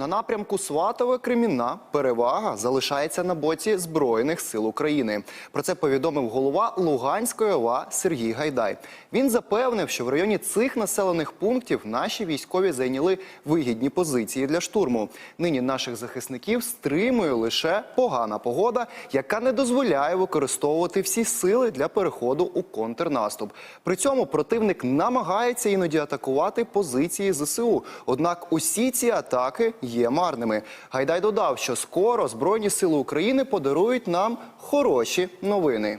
На напрямку Сватове Кремінна перевага залишається на боці Збройних сил України. Про це повідомив голова Луганської ОВА Сергій Гайдай. Він запевнив, що в районі цих населених пунктів наші військові зайняли вигідні позиції для штурму. Нині наших захисників стримує лише погана погода, яка не дозволяє використовувати всі сили для переходу у контрнаступ. При цьому противник намагається іноді атакувати позиції ЗСУ. Однак усі ці атаки є марними. Гайдай додав, що скоро Збройні сили України подарують нам хороші новини.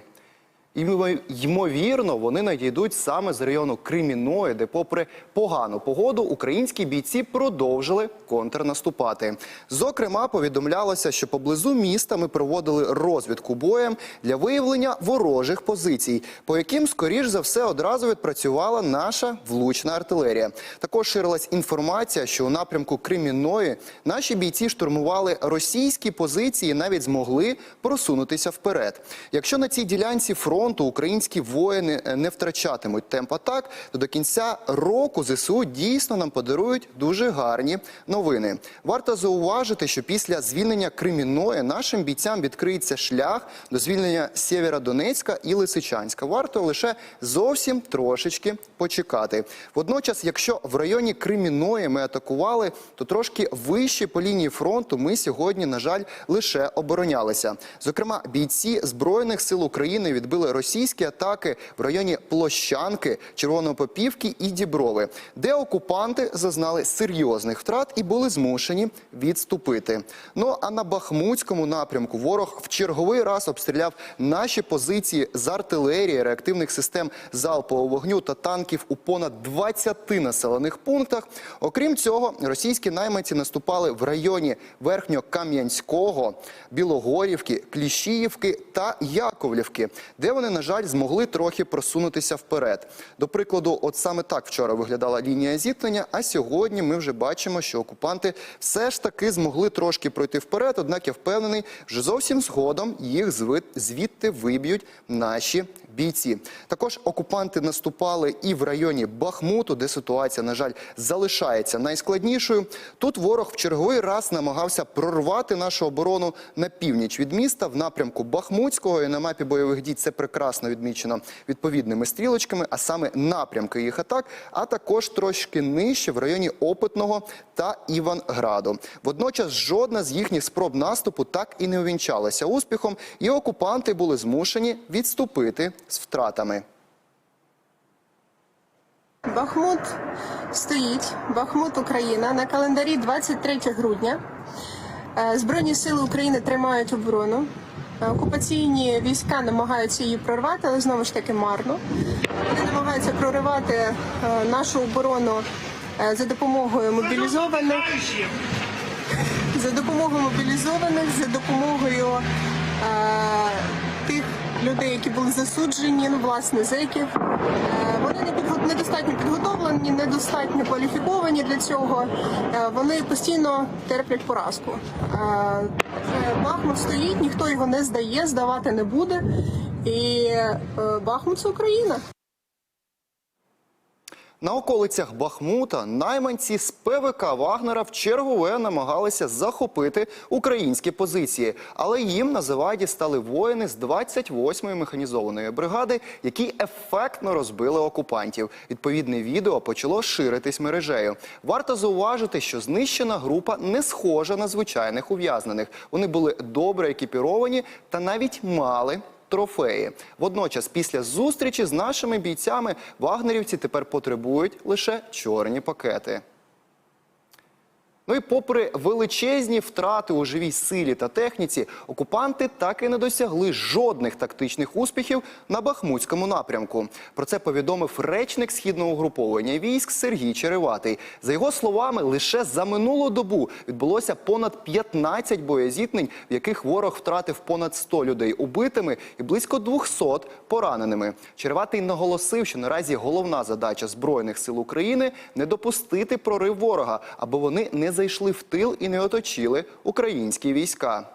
І, ймо- Ймовірно, вони надійдуть саме з району Креміної, де, попри погану погоду, українські бійці продовжили контрнаступати. Зокрема, повідомлялося, що поблизу міста ми проводили розвідку боєм для виявлення ворожих позицій, по яким, скоріш за все, одразу відпрацювала наша влучна артилерія. Також ширилась інформація, що у напрямку Креміної наші бійці штурмували російські позиції, і навіть змогли просунутися вперед. Якщо на цій ділянці фронту українські воїни е, не втрачатимуть темп атак, то до кінця року ЗСУ дійсно нам подарують дуже гарні новини. Варто зауважити, що після звільнення Креміної нашим бійцям відкриється шлях до звільнення Сєвєродонецька і Лисичанська. Варто лише зовсім трошечки почекати. Водночас, якщо в районі Креміної ми атакували, то трошки вище по лінії фронту ми сьогодні, на жаль, лише оборонялися. Зокрема, бійці збройних сил України відбили російські атаки в районі Площанки, Червонопопівки і Діброви, де окупанти зазнали серйозних втрат і були змушені відступити. Ну а на Бахмутському напрямку ворог в черговий раз обстріляв наші позиції з артилерії, реактивних систем залпового вогню та танків у понад 20 населених пунктах. Окрім цього, російські найманці наступали в районі Верхньокам'янського, Білогорівки, Кліщіївки та Яковлівки, де вони, на жаль, змогли трохи просунутися вперед. До прикладу, от саме так вчора виглядала лінія зіткнення. А сьогодні ми вже бачимо, що окупанти все ж таки змогли трошки пройти вперед. Однак я впевнений, що зовсім згодом їх звідти виб'ють наші бійці. Також окупанти наступали і в районі Бахмуту, де ситуація, на жаль, залишається найскладнішою. Тут ворог в черговий раз намагався прорвати нашу оборону на північ від міста в напрямку Бахмутського. І на мапі бойових дій це прекрасно відмічено відповідними стрілочками, а саме напрямки їх атак, а також трошки нижче в районі Опитного та Іванграду. Водночас жодна з їхніх спроб наступу так і не увінчалася успіхом, і окупанти були змушені відступити з втратами. Бахмут стоїть. Бахмут Україна на календарі 23 грудня. Е, Збройні сили України тримають оборону. Е, Окупаційні війська намагаються її прорвати, але знову ж таки марно. Вони намагаються проривати е, нашу оборону е, за допомогою мобілізованих, за допомогою мобілізованих, за допомогою тих людей, які були засуджені, ну власне зеків. Вони не недостатньо підготовлені, недостатньо кваліфіковані для цього. Е, вони постійно терплять поразку. Е, Бахмут стоїть, ніхто його не здає, здавати не буде. І е, Бахмут це Україна. На околицях Бахмута найманці з ПВК Вагнера в чергове намагалися захопити українські позиції, але їм на заваді стали воїни з 28-ї механізованої бригади, які ефектно розбили окупантів. Відповідне відео почало ширитись мережею. Варто зауважити, що знищена група не схожа на звичайних ув'язнених. Вони були добре екіпіровані та навіть мали трофеї. Водночас, після зустрічі з нашими бійцями, вагнерівці тепер потребують лише чорні пакети. Ну і попри величезні втрати у живій силі та техніці, окупанти так і не досягли жодних тактичних успіхів на Бахмутському напрямку. Про це повідомив речник східного угруповання військ Сергій Череватий. За його словами, лише за минулу добу відбулося понад 15 боєзіткнень, в яких ворог втратив понад 100 людей убитими і близько 200 пораненими. Череватий наголосив, що наразі головна задача збройних сил України не допустити прорив ворога, аби вони не зайшли в тил і не оточили українські війська.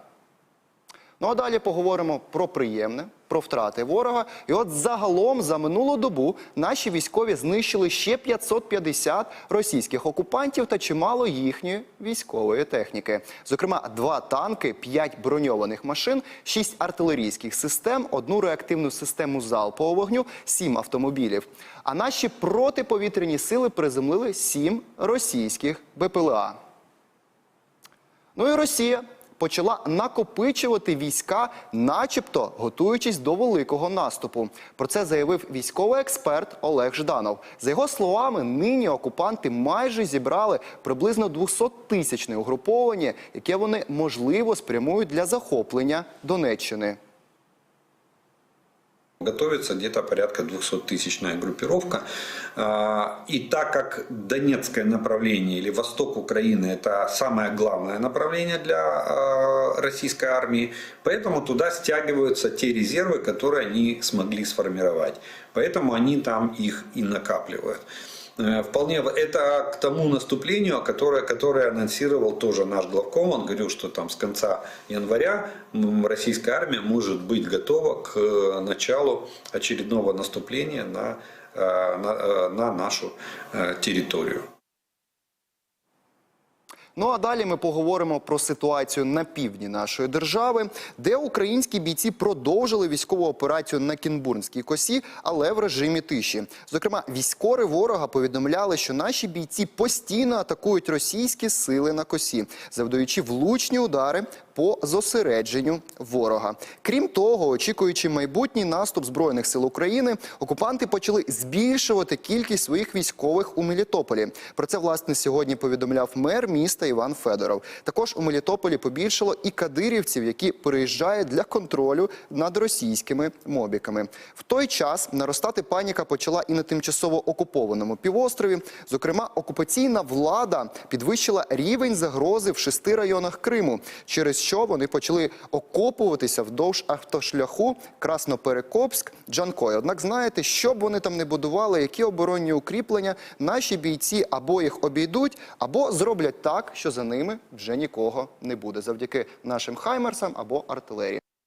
Ну а далі поговоримо про приємне, про втрати ворога. І от загалом за минулу добу наші військові знищили ще 550 російських окупантів та чимало їхньої військової техніки. Зокрема, два танки, п'ять броньованих машин, шість артилерійських систем, одну реактивну систему залпового вогню, сім автомобілів. А наші протиповітряні сили приземлили сім російських БПЛА. Ну і Росія почала накопичувати війська, начебто готуючись до великого наступу. Про це заявив військовий експерт Олег Жданов. За його словами, нині окупанти майже зібрали приблизно 200-тисячне угруповання, яке вони можливо спрямують для захоплення Донеччини. Готовится где-то порядка 200-тысячная группировка. А, И так как Донецкое направление или восток Украины это самое главное направление для а, российской армии, поэтому туда стягиваются те резервы, которые они смогли сформировать. Поэтому они там их и накапливают. Э, Вполне это к тому наступлению, которое, которое анонсировал тоже наш главком. Он говорил, что там с конца января российская армия может быть готова к э, началу очередного наступления на, э, на, на нашу территорию. Ну а далі ми поговоримо про ситуацію на півдні нашої держави, де українські бійці продовжили військову операцію на Кінбурнській косі, але в режимі тиші. Зокрема, військори ворога повідомляли, що наші бійці постійно атакують російські сили на косі, завдаючи влучні удари по зосередженню ворога. Крім того, очікуючи майбутній наступ збройних сил України, окупанти почали збільшувати кількість своїх військових у Мелітополі. Про це власне сьогодні повідомляв мер міста Іван Федоров. Також у Мелітополі побільшало і кадирівців, які переїжджають для контролю над російськими мобіками. В той час наростати паніка почала і на тимчасово окупованому півострові. Зокрема, окупаційна влада підвищила рівень загрози в шести районах Криму, через що вони почали окопуватися вдовж автошляху Красноперекопськ Джанкой. Однак знаєте, що б вони там не будували, які оборонні укріплення, наші бійці або їх обійдуть, або зроблять так, що за ними вже нікого не буде, завдяки нашим хаймерсам або артилерії.